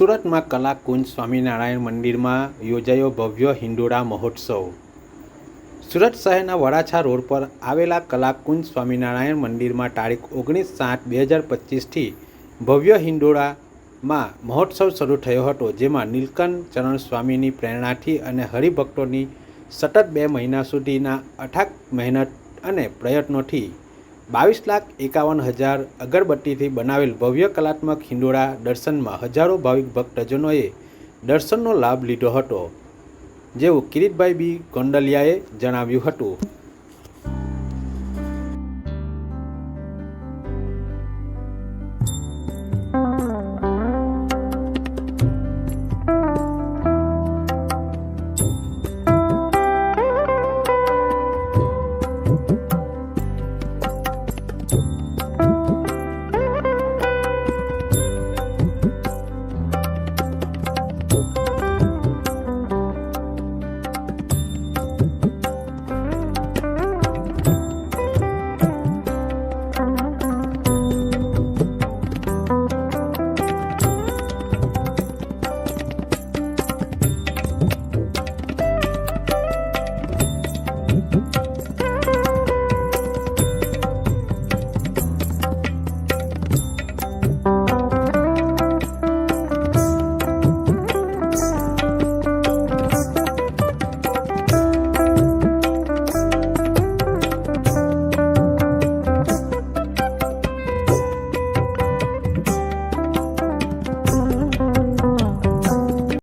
સુરતમાં કલાકુંજ સ્વામિનારાયણ મંદિરમાં યોજાયો ભવ્ય હિંડોળા મહોત્સવ. સુરત શહેરના વડાછા રોડ પર આવેલા કલાકુંજ સ્વામિનારાયણ મંદિરમાં તારીખ ઓગણીસ સાત બે હજાર પચીસથી ભવ્ય હિંડોળામાં મહોત્સવ શરૂ થયો હતો, જેમાં નીલકંઠ ચરણ સ્વામીની પ્રેરણાથી અને હરિભક્તોની સતત બે મહિના સુધીના અથાગ મહેનત અને પ્રયત્નોથી બાવીસ લાખ એકાવન હજાર અગરબત્તીથી બનાવેલ ભવ્ય કલાત્મક હિંડોળા દર્શનમાં હજારો ભાવિક ભક્તજનોએ દર્શનનો લાભ લીધો હતો, જેવું કિરીટભાઈ બી ગોંડલિયાએ જણાવ્યું હતું.